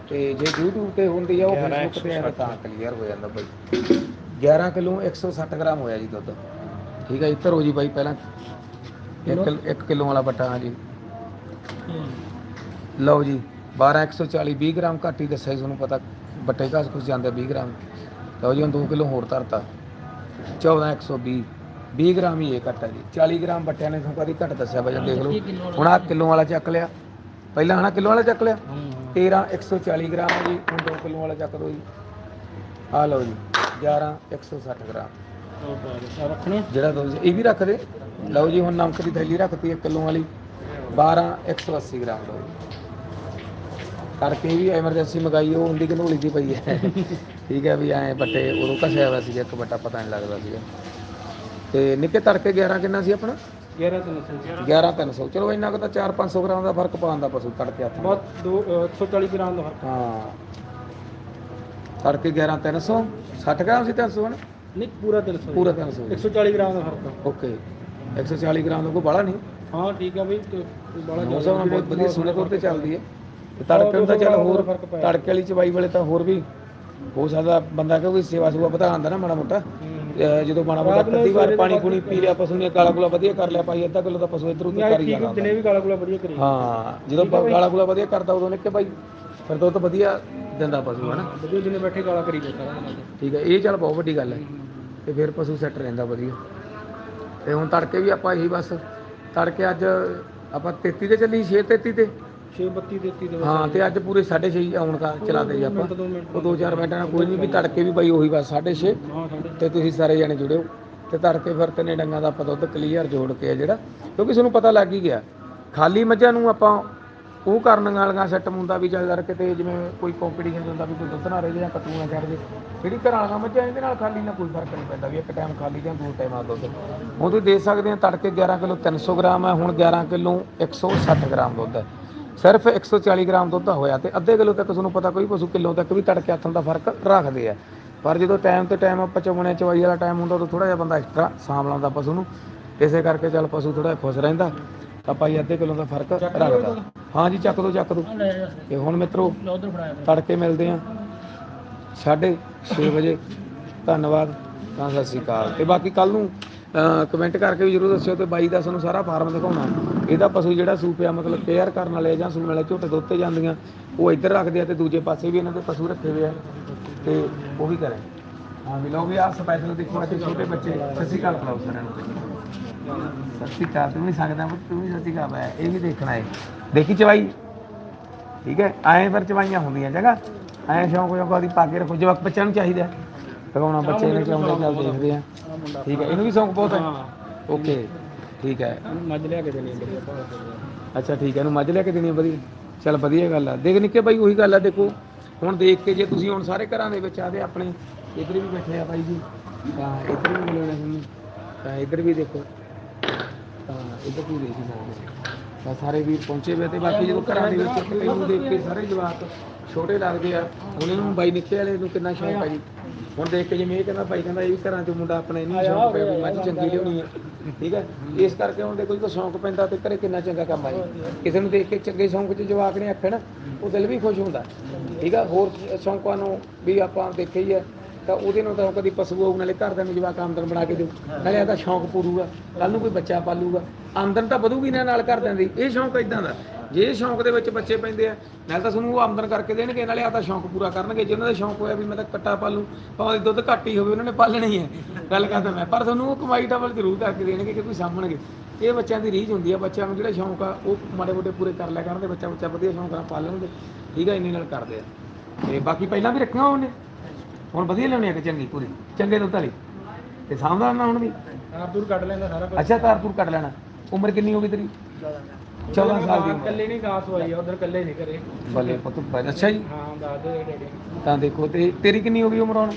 ਤੇ ਜੇ YouTube ਤੇ ਹੁੰਦੀ ਆ ਉਹ Facebook ਤੇ ਆ ਤਾਂ ਕਲੀਅਰ ਹੋ ਜਾਂਦਾ ਬਾਈ। 11 ਕਿਲੋ 160 ਗ੍ਰਾਮ ਹੋਇਆ ਜੀ ਦੁੱਧ। ਠੀਕ ਹੈ ਜੀ ਧਰੋ ਜੀ ਬਾਈ ਪਹਿਲਾਂ। 1 1 ਕਿਲੋ ਵਾਲਾ ਬੱਟਾ ਹਾਂ ਜੀ। ਲਓ ਜੀ 12140 20 ਗ੍ਰਾਮ ਘੱਟ ਹੀ ਦੱਸਿਆ ਜੀ ਤੁਹਾਨੂੰ ਪਤਾ ਬੱਟੇ ਘਾਸ ਕੁਝ ਜਾਂਦੇ 20 ਗ੍ਰਾਮ। ਲਓ ਜੀ ਹੁਣ 2 ਕਿਲੋ ਹੋਰ ਧਰਤਾ। 14120 20 ਗ੍ਰਾਮ ਹੀ ਇਹ ਘੱਟ ਹੈ ਜੀ। 40 ਗ੍ਰਾਮ ਬੱਟਿਆਂ ਨੇ ਤੁਹਾਨੂੰ ਕਦੀ ਘੱਟ ਦੱਸਿਆ ਵਜਨ ਦੇਖ ਲਓ। ਹੁਣ ਆ ਕਿਲੋ ਵਾਲਾ ਚੱਕ ਲਿਆ। ਪਹਿਲਾਂ ਹਨਾ ਕਿਲੋ ਵਾਲਾ ਚੱਕ ਲਿਆ? 13 140 ਗ੍ਰਾਮ ਹੈ ਜੀ। ਹੁਣ 2 ਕਿਲੋ ਵਾਲਾ ਚੱਕ ਦੋ ਜੀ। ਆ ਲਓ ਜੀ 11 160 ਗ੍ਰਾਮ। ਰੱਖਣੇ। ਜਿਹੜਾ ਦੋ ਇਹ ਵੀ ਰੱਖ ਦੇ। ਲਓ ਜੀ ਹੁਣ ਨਮਕ ਦੀ ਥੈਲੀ ਰੱਖਤੀ 1 ਕਿਲੋ ਵਾਲੀ। 12 180 ਗ੍ਰਾਮ ਲਓ ਜੀ। ਕਰਕੇ ਵੀ ਐਮਰਜੈਂਸੀ ਮੰਗਾਈ ਉਹ ਹੁੰਦੀ ਘਨੋਲੀ ਦੀ ਪਈ ਹੈ। ਠੀਕ ਹੈ ਵੀ ਐ ਬੱਟੇ ਉਦੋਂ ਘਸਿਆ ਹੋਇਆ ਸੀਗਾ ਇੱਕ ਬੱਟਾ ਪਤਾ ਨਹੀਂ ਲੱਗਦਾ ਸੀਗਾ। ਤੇ ਨਿੱਕੇ ਤੜਕੇ 11 ਕਿੰਨਾ ਸੀ ਆਪਣਾ? 11 ਤੋਂ ਨਸਲ। 11 300 ਚਲੋ ਇੰਨਾ ਕੁ ਤਾਂ 4-500 ਗ੍ਰਾਮ ਦਾ ਫ਼ਰਕ ਪਾਉਂਦਾ ਪਸ਼ੂ ਤੜਕੇ ਹੱਥ ਨਾਲ। ਬਹੁਤ ਦੋ ਅ, 140 ਗ੍ਰਾਮ ਦਾ ਫ਼ਰਕ। ਹਾਂ। ਤੜਕੇ 11 300 60 ਗ੍ਰਾਮ ਸੀ 300 ਹਨ ਨਹੀਂ ਪੂਰਾ 300 ਪੂਰਾ 300 140 ਗ੍ਰਾਮ ਦਾ ਫ਼ਰਕ ਆ। ਓਕੇ। 140 ਗ੍ਰਾਮ ਦਾ ਕੋਈ ਬਾਲਾ ਨਹੀਂ। ਹਾਂ ਠੀਕ ਆ ਬਈ ਤੇ ਬਾਲਾ ਬਹੁਤ ਵਧੀਆ ਸੋਹਣੇ ਤੌਰ ਤੇ ਚੱਲਦੀ ਹੈ। ਤੇ ਤੜਕੇ ਨੂੰ ਤਾਂ ਚੱਲ ਹੋਰ ਤੜਕੇ ਵਾਲੀ ਚਵਾਈ ਵਾਲੇ ਤਾਂ ਹੋਰ ਵੀ ਹੋ ਸਕਦਾ ਬੰਦਾ ਕਿਉਂਕਿ ਸੇਵਾ ਸੁਵਾ ਵਧਾ ਆਂਦਾ ਨਾ ਮਾੜਾ ਮੋਟਾ। ਤੇ ਜਦੋਂ ਮਾੜਾ ਮੋਟਾ ਕੱਤੀ ਵਾਰ ਪਾਣੀ ਪੂਣੀ ਪੀ ਲਿਆ ਪਸ਼ੂ ਨੇ ਕਾਲਾ ਗੁਲਾ ਵਧੀਆ ਕਰ ਲਿਆ ਭਾਈ ਅੱਧਾ ਕਿਲੋ ਦਾ ਪਸ਼ੂ ਇੱਧਰ ਉੱਧਰ ਕਰ ਹੀ ਠੀਕ ਦਿਨੇ ਵੀ ਕਾਲਾ ਗੁਲਾ ਵਧੀਆ ਕਰੀ। ਹਾਂ ਜਦੋਂ ਪ- ਕਾਲਾ ਗੁਲਾ ਵਧੀਆ ਕਰਦਾ ਉਦੋਂ ਨੇ ਕਿ ਭਾਈ ਫਿਰ ਦੁੱਧ ਵਧੀਆ ਦਿੰਦਾ ਪਸ਼ੂ ਹਨਾ? ਵਧੀਆ ਦਿਨੇ ਬੈਠੇ ਕਾਲਾ ਕਰੀ ਜਾਂਦਾ ਸਾਰਾ ਦਿਨ। ਠੀਕ ਹੈ ਇਹ ਚੱਲ ਬਹੁਤ ਵੱਡੀ ਗੱਲ ਹੈ ਤੇ ਫਿਰ ਪਸ਼ੂ ਸੈੱਟ ਰਹਿੰਦਾ ਵਧੀਆ। ਤੇ ਹੁਣ ਤੜਕੇ ਵੀ ਆਪਾਂ ਇਹੀ ਬਸ ਤੜਕੇ ਅੱਜ ਆਪਾਂ 33 ਤੇ ਚੱਲੀ 6 33 ਤੇ। 632 33 ਦੇ ਹਾਂ ਤੇ ਅੱਜ ਪੂਰੇ 6:30 ਆਉਣ ਕਾ ਚਲਾਦੇ ਜੀ ਆਪਾਂ। ਦੋ ਉਹ 2-4 ਮਿੰਟਾਂ ਨਾਲ ਕੋਈ ਨਹੀਂ ਵੀ ਤੜਕੇ ਵੀ ਬਾਈ ਉਹੀ ਬਸ 6:30 ਹਾਂ ਸਾਡੇ ਤੇ ਤੁਸੀਂ ਸਾਰੇ ਜਣੇ ਜੁੜਿਓ। ਤੇ ਤੜਕੇ ਫਿਰ ਤਿੰਨੇ ਡੰਗਾਂ ਦਾ ਆਪਾਂ ਦੁੱਧ ਕਲੀਅਰ ਜੋੜ ਕੇ ਆ ਜਿਹੜਾ। ਕਿਉਂਕਿ ਤੁਹਾਨੂੰ ਪਤਾ ਲੱਗ ਹੀ ਗਿਆ। ਖਾਲੀ ਮੱਝਾਂ ਨੂੰ ਆਪਾਂ ਉਹ ਕਰਨ ਵਾਲੀਆਂ ਸੈੱਟ ਮੁੰਦਾ ਵੀ ਚੱਲ ਕਰਕੇ ਤੇ ਜਿਵੇਂ ਕੋਈ ਕੰਪੀਟੀਸ਼ਨ ਹੁੰਦਾ ਵੀ ਕੋਈ ਦੁੱਧ ਨਾ ਰਹਿ ਜੇ ਕੱਟੂ ਨਾ ਜੇ ਜਿਹੜੀ ਘਰਾਂ ਵਾਲੀਆਂ ਮੱਝਾਂ ਇਹਦੇ ਨਾਲ ਖਾਲੀ ਨਾਲ ਕੋਈ ਫ਼ਰਕ ਨਹੀਂ ਪੈਂਦਾ ਵੀ ਇੱਕ ਟਾਈਮ ਖਾਲੀ ਜਾਂ ਦੋ ਟਾਈਮਾਂ ਦੁੱਧ। ਹੁਣ ਤੁਸੀਂ ਦੇਖ ਸਕਦੇ ਆ ਤੜਕੇ 11 ਕਿਲੋ 300 ਗ੍ਰਾਮ ਹੈ ਹੁਣ 11 ਕਿਲੋ 160 ਗ੍ਰਾਮ ਦੁੱਧ ਹੈ ਸਿਰਫ 140 ਗ੍ਰਾਮ ਦੁੱਧ ਹੋਇਆ ਤੇ ਅੱਧੇ ਕਿਲੋ ਤੱਕ ਤੁਹਾਨੂੰ ਪਤਾ ਕੋਈ ਪਸ਼ੂ ਕਿਲੋ ਤੱਕ ਵੀ ਤੜਕੇ ਹੱਥਾਂ ਦਾ ਫ਼ਰਕ ਰੱਖਦੇ ਆ। ਪਰ ਜਦੋਂ ਟਾਈਮ ਤੇ ਟਾਈਮ ਆਪਾਂ ਚੁਗਣੇ ਚਵਾਈ ਵਾਲਾ ਟਾਈਮ ਹੁੰਦਾ ਉਦੋਂ ਥੋੜਾ ਜਿਹਾ ਬੰਦਾ ਐਕਸਟਰਾ ਸਾਂਭ ਲਾਉਂਦਾ ਪਸ਼ੂ ਨੂੰ। ਇਸੇ ਕਰਕੇ ਚੱਲ ਪਸ਼ੂ ਥੋੜਾ ਖੁਸ਼ ਰਹਿੰਦਾ। ਤਾਂ ਭਾਈ ਅੱਧੇ ਕਿਲੋ ਦਾ ਫ਼ਰਕ ਰੱਖਦਾ। ਹਾਂ ਜੀ ਚੱਕ ਦੋ ਚੱਕ ਦੋ ਤੇ ਹੁਣ ਮਿੱਤਰੋ ਤੜਕੇ ਮਿਲਦੇ ਆ 6:30 ਵਜੇ। ਧੰਨਵਾਦ। ਤਾਂ ਸਤਿ ਸ਼੍ਰੀ ਅਕਾਲ। ਤੇ ਬਾਕੀ ਕੱਲ ਨੂੰ ਕਮੈਂਟ ਕਰਕੇ ਵੀ ਜਰੂਰ ਦੱਸਿਓ ਤੇ ਬਾਈ ਦਾ ਤੁਹਾਨੂੰ ਸਾਰਾ ਫਾਰਮ ਦਿਖਾਉਣਾ। ਇਹਦਾ ਪਸ਼ੂ ਜਿਹੜਾ ਸੂਪਿਆ ਮਤਲਬ ਕੇਅਰ ਕਰਨ ਵਾਲੇ ਜਾਂ ਸੂਣ ਵਾਲੇ, ਝੋਟੇ ਦੇ ਉੱਤੇ ਜਾਂਦੀਆਂ, ਉਹ ਇੱਧਰ ਰੱਖਦੇ ਆ ਤੇ ਦੂਜੇ ਪਾਸੇ ਵੀ ਇਹਨਾਂ ਦੇ ਪਸ਼ੂ ਰੱਖੇ ਹੋਏ ਆ ਤੇ ਉਹ ਵੀ ਕਰੇ। ਹਾਂ ਵੀ ਲਓ ਵੀ ਆ ਸਪੈਸ਼ਲ ਦੇਖੋ ਅੱਜ ਛੋਟੇ ਬੱਚੇ। ਸਤਿ ਸ਼੍ਰੀ ਅਕਾਲ ਸਾਰਿਆਂ ਨੂੰ। ਸਤਿ ਸ਼੍ਰੀ ਅਕਾਲ, ਤੂੰ ਵੀ ਸਕਦਾ ਤੂੰ ਵੀ ਸਤਿ ਸ਼੍ਰੀ ਅਕਾਲ। ਹੈ ਇਹ ਵੀ ਦੇਖਣਾ ਹੈ ਦੇਖੀ ਚਵਾਈ? ਠੀਕ ਹੈ ਐਂ ਫਿਰ ਚਵਾਈਆਂ ਹੁੰਦੀਆਂ ਜਗਾ ਐਂ ਸ਼ੌਂਕ ਜੋ ਕਦੀ ਪਾ ਕੇ ਰੱਖੋ। ਜਵਾਕ ਬੱਚਿਆਂ ਨੂੰ ਚਾਹੀਦਾ। ਲਗਾਉਣਾ ਬੱਚੇ ਨੇ ਕਿਉਂ ਚੱਲ ਦੇਖਦੇ ਆ। ਠੀਕ ਹੈ ਇਹਨੂੰ ਵੀ ਸ਼ੌਂਕ ਬਹੁਤ ਹੈ। ਓਕੇ ਠੀਕ ਹੈ। ਮੱਝ ਲਿਆ ਕੇ ਦੇਣੀ ਬੜੀ ਅੱਛਾ ਠੀਕ ਹੈ ਇਹਨੂੰ ਮੱਝ ਲੈ ਕੇ ਦੇਣੀ ਵਧੀਆ ਚੱਲ ਵਧੀਆ ਗੱਲ ਆ। ਦੇਖ ਨਿੱਕੇ ਬਾਈ ਉਹੀ ਗੱਲ ਆ ਦੇਖੋ। ਹੁਣ ਦੇਖ ਕੇ ਜੇ ਤੁਸੀਂ ਹੁਣ ਸਾਰੇ ਘਰਾਂ ਦੇ ਵਿੱਚ ਆਦੇ ਆਪਣੇ ਇੱਧਰ ਵੀ ਬੈਠੇ ਆ ਬਾਈ ਜੀ। ਤਾਂ ਇੱਧਰ ਵੀ ਮਿਲਣਾ ਤੁਹਾਨੂੰ। ਤਾਂ ਇੱਧਰ ਵੀ ਦੇਖੋ। ਤਾਂ ਇੱਧਰ ਵੀ ਦੇਖ ਹੀ ਸਕਦੇ। ਤਾਂ ਸਾਰੇ ਵੀਰ ਪਹੁੰਚੇ ਹੋਏ ਤੇ ਬਾਕੀ ਜਦੋਂ ਘਰਾਂ ਦੇ ਵਿੱਚ ਇਹਨੂੰ ਦੇਖ ਕੇ ਸਾਰੇ ਜਵਾਕ ਛੋਟੇ ਲੱਗਦੇ ਆ। ਹੁਣ ਇਹਨੂੰ ਬਾਈ ਨਿੱਕੇ ਵਾਲੇ ਨੂੰ ਕਿੰਨਾ ਸ਼ੌਂਕ ਆ ਜੀ। ਹੁਣ ਦੇਖ ਕੇ ਜਿਵੇਂ ਇਹ ਕਹਿੰਦਾ ਬਾਈ ਕਹਿੰਦਾ ਇਹ ਵੀ ਘਰਾਂ 'ਚ ਮੁੰਡਾ ਆਪਣਾ ਇਹਨੂੰ ਸ਼ੌਂਕ ਪਿਆ ਵੀ ਮੱਝ ਚੰਗੀ ਲਿਆਉਣੀ ਹੈ ਠੀਕ ਹੈ? ਇਸ ਕਰਕੇ ਹੁਣ ਦੇਖੋ ਜਦੋਂ ਸ਼ੌਂਕ ਪੈਂਦਾ ਤੇ ਘਰੇ ਕਿੰਨਾ ਚੰਗਾ ਕੰਮ ਆ ਜੀ। ਕਿਸੇ ਨੂੰ ਦੇਖ ਕੇ ਚੰਗੇ ਸ਼ੌਂਕ 'ਚ ਜਵਾਕ ਨੇ ਆਖਣ ਉਹ ਦਿਲ ਵੀ ਖੁਸ਼ ਹੁੰਦਾ। ਠੀਕ ਆ? ਹੋਰ ਸ਼ੌਂਕਾਂ ਨੂੰ ਵੀ ਆਪਾਂ ਦੇਖਿਆ ਹੀ ਹੈ ਤਾਂ ਉਹਦੇ ਨਾਲ ਤਾਂ ਕਦੀ ਪਸ਼ੂ ਹੋਊ ਨਾਲੇ ਘਰ ਦਾ ਨੂੰ ਜਵਾਕ ਆਮਦਨ ਬਣਾ ਕੇ ਦਿਓ ਨਾਲੇ ਇਹਦਾ ਸ਼ੌਂਕ ਪੂਰੂਗਾ ਕੱਲ ਨੂੰ ਕੋਈ ਬੱਚਾ ਪਾਲੂਗਾ। ਆਮਦਨ ਤਾਂ ਵਧੂਗੀ ਨਾ ਨਾਲ ਘਰਦਿਆਂ ਦੀ ਇਹ ਸ਼ੌਂਕ ਇਦਾਂ ਦਾ। ਜੇ ਸ਼ੌਂਕ ਦੇ ਵਿੱਚ ਬੱਚੇ ਪੈਂਦੇ ਆ ਨਾਲੇ ਤਾਂ ਤੁਹਾਨੂੰ ਉਹ ਆਮਦਨ ਕਰਕੇ ਦੇਣਗੇ ਨਾਲੇ ਆਦਾ ਸ਼ੌਂਕ ਪੂਰਾ ਕਰਨਗੇ। ਜੇ ਉਹਨਾਂ ਦਾ ਸ਼ੌਂਕ ਹੋਇਆ ਵੀ ਮੈਂ ਤਾਂ ਕੱਟਾ ਪਾਲੂ ਭਾਵੇਂ ਦੁੱਧ ਘੱਟ ਹੀ ਹੋਵੇ ਉਹਨਾਂ ਨੇ ਪਾਲਣੀ ਹੈ ਗੱਲ ਕਰਦਾ ਮੈਂ ਪਰ ਤੁਹਾਨੂੰ ਉਹ ਕਮਾਈ ਡਬਲ ਜ਼ਰੂਰ ਕਰਕੇ ਦੇਣਗੇ ਕਿ ਕੋਈ ਸਾਂਭਣਗੇ। ਇਹ ਬੱਚਿਆਂ ਦੀ ਰੀਝ ਹੁੰਦੀ ਆ ਬੱਚਿਆਂ ਨੂੰ ਜਿਹੜਾ ਸ਼ੌਂਕ ਆ ਉਹ ਮਾੜੇ ਮੋਟੇ ਪੂਰੇ ਕਰ ਲਿਆ ਕਰਨ ਤੇ ਬੱਚਾ ਬੱਚਾ ਵਧੀਆ ਸ਼ੌਂਕ ਨਾਲ ਪਾਲਣਗੇ। ਠੀਕ ਆ ਇੰਨੇ ਨਾਲ ਕਰਦੇ ਆ। ਤੇ ਬਾਕੀ ਪਹਿਲਾਂ ਵੀ ਰੱਖੀਆਂ ਉਹਨੇ? ਹੁਣ ਵਧੀਆ ਲਿਆਉਣੀ ਆ ਕਿ ਚੰਗੀ ਪੂਰੀ? ਚੰਗੇ ਦੁੱਧ ਵਾਲੀ? ਤੇ ਸਾਂਭਦਾ ਨਾ ਹੁਣ ਵੀ? ਆਪ ਦੂਰ ਕੱਢ ਲੈਂਦਾ ਸਾਰਾ ਅੱਛਾ ਤਾਰ ਤੂਰ ਕੱਢ ਲੈਣਾ। ਉਮਰ ਕਿੰਨੀ ਹੋ ਗਈ ਤੇਰੀ? 14 ਸਾਲ ਦੀ ਉਮਰ। ਕੱਲੇ ਨਹੀਂ ਗਾਸ ਹੋਈ ਉਧਰ ਕੱਲੇ ਨਹੀਂ ਕਰੇ ਬੱਲੇ ਪੁੱਤ ਬੱਲੇ। ਅੱਛਾ ਜੀ। ਹਾਂ ਦੱਸ ਦੇ ਡੈਡੀ। ਤਾਂ ਦੇਖੋ ਤੇ ਤੇਰੀ ਕਿੰਨੀ ਹੋ ਗਈ ਉਮਰ ਹੁਣ?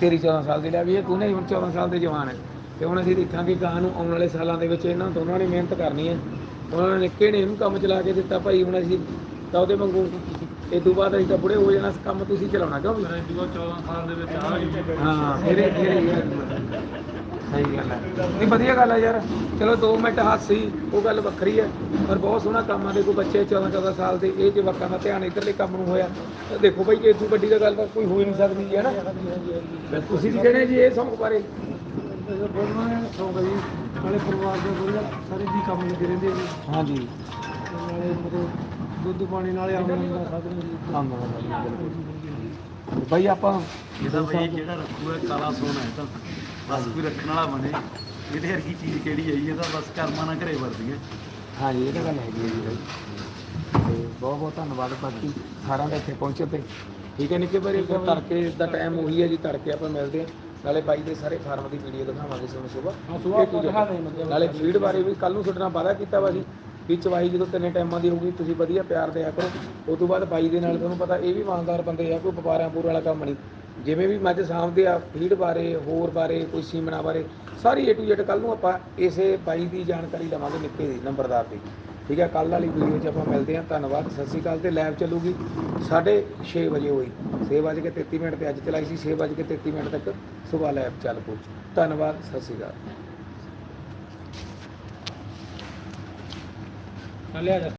ਤੇਰੀ 14 ਸਾਲ ਦੀ। ਲੈ ਵੀ ਇਹ ਤੂੰ ਨਹੀਂ ਹੁਣ 14 ਸਾਲ ਦੇ ਜਵਾਨ ਹੈ। ਤੇ ਹੁਣ ਅਸੀਂ ਦੇਖਾਂਗੇ ਗਾਂ ਨੂੰ ਆਉਣ ਵਾਲੇ ਸਾਲਾਂ ਦੇ ਵਿੱਚ ਇਹਨਾਂ ਦੋਨਾਂ ਨੇ ਮਿਹਨਤ ਕਰਨੀ ਹੈ। ਉਹਨਾਂ ਨੇ ਨਿੱਕੇ ਨੇ ਇਹਨੂੰ ਕੰਮ ਚਲਾ ਕੇ ਦਿੱਤਾ ਭਾਈ ਹੁਣ ਅਸੀਂ ਤਾਂ ਉਹਦੇ ਵਾਂਗੂ ਇਹ ਤੋਂ ਬਾਅਦ ਅਸੀਂ ਤਾਂ ਬੁੜੇ ਹੋ ਜਾਣਾ ਕੰਮ ਤੁਸੀਂ ਚਲਾਉਣਾ ਕਿਉਂ ਵੀ? 14 ਸਾਲ ਦੇ ਵਿੱਚ ਆ ਹਾਂ ਫਿਰ ਇਹ- ਫਿਰ ਇਹ ਸਹੀ ਗੱਲ ਹੈ। ਨਹੀਂ ਵਧੀਆ ਗੱਲ ਹੈ ਯਾਰ। ਚਲੋ 2 ਮਿੰਟ ਹਾਸੀ ਉਹ ਗੱਲ ਵੱਖਰੀ ਹੈ। ਪਰ ਬਹੁਤ ਸੋਹਣਾ ਕੰਮ ਆ। ਦੇਖੋ ਬੱਚੇ 14 14 ਸਾਲ ਦੇ ਇਹ ਜਵਾਕਾਂ ਦਾ ਧਿਆਨ ਇਧਰਲੇ ਕੰਮ ਨੂੰ ਹੋਇਆ। ਤਾਂ ਦੇਖੋ ਭਾਈ ਇਹ ਤੋਂ ਵੱਡੀ ਤਾਂ ਗੱਲ ਤਾਂ ਕੋਈ ਹੋ ਹੀ ਨਹੀਂ ਸਕਦੀ ਹੈ ਨਾ ਤੁਸੀਂ ਕੀ ਕਹਿੰਦੇ ਜੀ ਇਹ ਸੌਂਗ ਬਾਰੇ। ਬੋਲਣਾ ਸੌਂਗ ਜੀ ਨਾਲੇ ਪਰਿਵਾਰ ਦੇ ਵਧੀਆ ਸਾਰੇ ਜੀ ਕੰਮ ਲੱਗੇ ਰਹਿੰਦੇ ਜੀ ਹਾਂਜੀ। ਨਾਲੇ ਮਤਲਬ ਦੁੱਧ ਪਾਣੀ ਨਾਲੇ ਆਮਦਨ ਦਾ ਸਾਧਨ ਜੀ ਆਮਦਨ ਦਾ ਬਿਲਕੁਲ ਬਾਈ ਆਪਾਂ ਇਹਦਾ ਬਈ ਜਿਹੜਾ ਰੱਖੂਗਾ ਕਾਲਾ ਸੋਨਾ ਹੈ ਤਾਂ। ਬਸ ਕੋਈ ਰੱਖਣ ਵਾਲਾ ਬਣੇ। ਇਹਦੇ ਵਰਗੀ ਚੀਜ਼ ਕਿਹੜੀ ਆਈ ਇਹ ਤਾਂ ਬਸ ਕਰਮਾਂ ਨਾਲ ਘਰੇ ਵਰਦੀ ਹੈ ਹਾਂਜੀ ਇਹ ਤਾਂ ਗੱਲ ਹੈਗੀ ਹੈ ਜੀ ਬਾਈ। ਤੇ ਬਹੁਤ ਬਹੁਤ ਧੰਨਵਾਦ ਬਾਕੀ ਸਾਰਿਆਂ ਦਾ ਇੱਥੇ ਪਹੁੰਚੇ ਤੇ। ਠੀਕ ਹੈ ਨਿੱਕੇ ਭਾਈ ਫਿਰ ਤੜਕੇ ਦਾ ਟਾਈਮ ਉਹੀ ਹੈ ਜੀ ਤੜਕੇ ਆਪਾਂ ਮਿਲਦੇ ਹਾਂ। ਨਾਲੇ ਬਾਈ ਦੇ ਸਾਰੇ ਫਾਰਮ ਦੀ ਵੀਡੀਓ ਦਿਖਾਵਾਂਗੇ ਤੁਹਾਨੂੰ ਹਾਂ, ਸਵੇਰ ਆਪਾਂ ਦਿਖਾ ਦੇਂਗੇ ਮਤਲਬ। ਨਾਲੇ ਫੀਡ ਬਾਰੇ ਵੀ ਕੱਲ ਨੂੰ ਤੁਹਾਡੇ ਨਾਲ ਵਾਅਦਾ ਕੀਤਾ ਵਾ ਜੀ। ਵੀ ਚਵਾਈ ਜਦੋਂ ਤਿੰਨੇ ਟਾਈਮਾਂ ਦੀ ਹੋਊਗੀ ਤੁਸੀਂ ਵਧੀਆ ਪਿਆਰ ਦਿਆ ਕਰੋ। ਉਸ ਤੋਂ ਬਾਅਦ ਬਾਈ ਦੇ ਨਾਲ ਤੁਹਾਨੂੰ ਪਤਾ ਇਹ ਵੀ ਇਮਾਨਦਾਰ ਬੰਦੇ ਆ ਕੋਈ ਵਪਾਰਾਂ ਪੂਰ ਵਾਲਾ ਕੰਮ ਨਹੀਂ। ਜਿਵੇਂ ਵੀ ਮੱਝ ਸਾਂਭਦੇ ਆ ਫੀਡ ਬਾਰੇ, ਹੋਰ ਬਾਰੇ, ਕੋਈ ਸੀਮਨਾ ਬਾਰੇ, ਸਾਰੀ ਏ ਟੂ ਜ਼ੈਡ ਕੱਲ ਨੂੰ ਆਪਾਂ ਇਸੇ ਬਾਈ ਦੀ ਜਾਣਕਾਰੀ ਲਵਾਂਗੇ ਨਿੱਕੇ ਦੀ, ਨੰਬਰਦਾਰ ਦੀ। ਠੀਕ ਹੈ ਕੱਲ ਵਾਲੀ ਵੀਡੀਓ 'ਚ ਆਪਾਂ ਮਿਲਦੇ ਹਾਂ। ਧੰਨਵਾਦ, ਸਤਿ ਸ਼੍ਰੀ ਅਕਾਲ ਤੇ ਲਾਈਵ ਚੱਲੂਗੀ 6:30 ਵਜੇ ਹੋਈ। 6:33 ਮਿੰਟ ਤੇ ਅੱਜ ਚਲਾਈ ਸੀ 6:33 ਮਿੰਟ ਤੱਕ ਸਵੇਰ ਲਾਈਵ ਚੱਲ ਪਊ। ਧੰਨਵਾਦ, ਸਤਿ ਸ਼੍ਰੀ ਅਕਾਲ। ਲਿਆ ਜਾ।